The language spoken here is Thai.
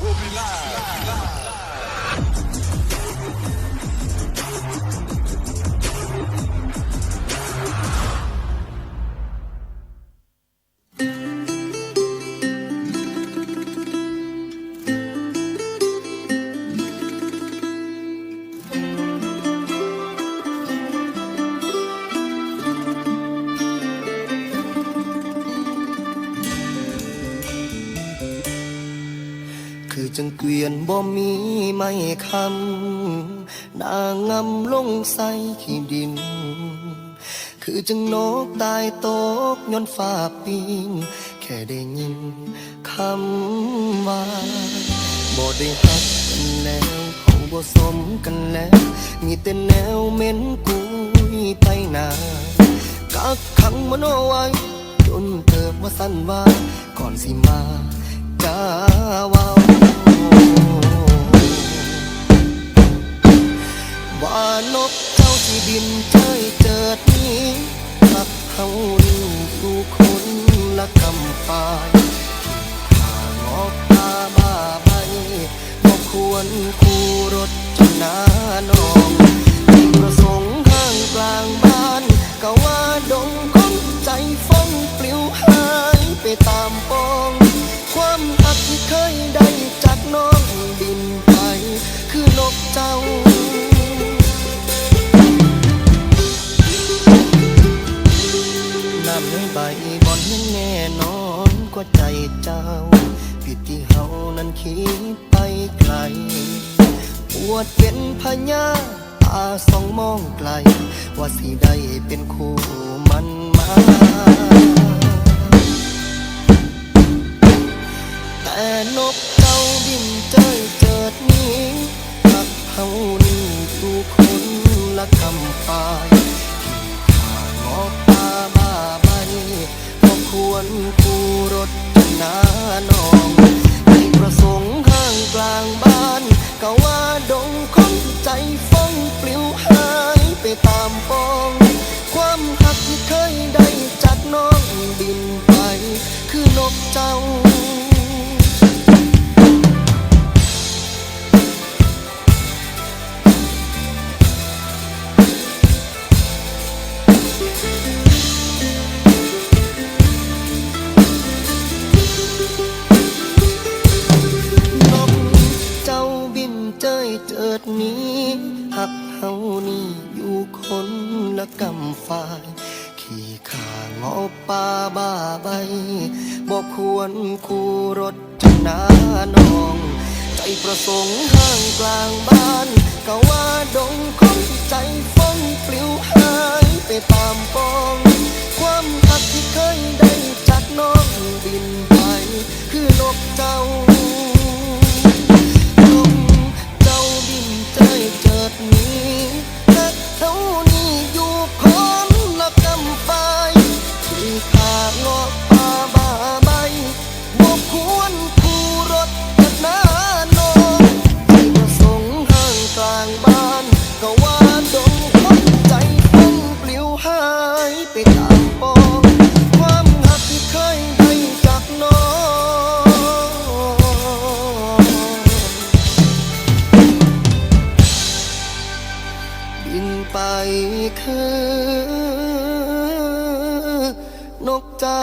will be live. จังเกวียนบ่มีไม้คำนางงำลงใส่ขี้ดิน คือจังนกตายตกย้อนฟ้าปีนแค่ได้ยินคำว่าบ่ได้ฮักกันแล้วเขาบ่สมกันแล้ว มีแต่แนวเม็นกุยไปนากักขังมันไว้จนเติบว่าสั้นว่าก่อนสิมา จ้าวา ว่านกเจ้าที่บินเจยเจิดนี้พักเฮาอยู่สู่คนละกำปายข้างอกตาบ้าใบบ่ควรคู่รถจนหน้านองที่ประสงค์ข้างกลางบ้านก็ว่าดงคนใจฟ้องปลิวหายไปตามปองความหักที่เคยได้จากน้องบินไป คือนกเจ้า นั้นคิดไปไกล ปวดเป็นพญาตาสองมองไกล ว่าสิได้เป็นคู่มันมาแต่นกเจ้าบินเจยเจิดนี้หักเฮานี่สู่คนละคำปายข้างอกตาบ้าใบก็ควรคู่รถหน้านอง ประสงค์ห้างกลางบ้านก็ว่าดงคนใจฟ นี้หักเฮานี่อยู่คนละกำฝ่าย ขี่ขางอป่าบ้าใบบอกควรคู่รถจะนานอง ใจประสงค์ห้างกลางบ้านก็ว่าดงคนใจฟ้องปลิวหายไปตามปอง ความหักที่เคยได้จากน้องบินไป คือนกเจ้า คือนกเจ้า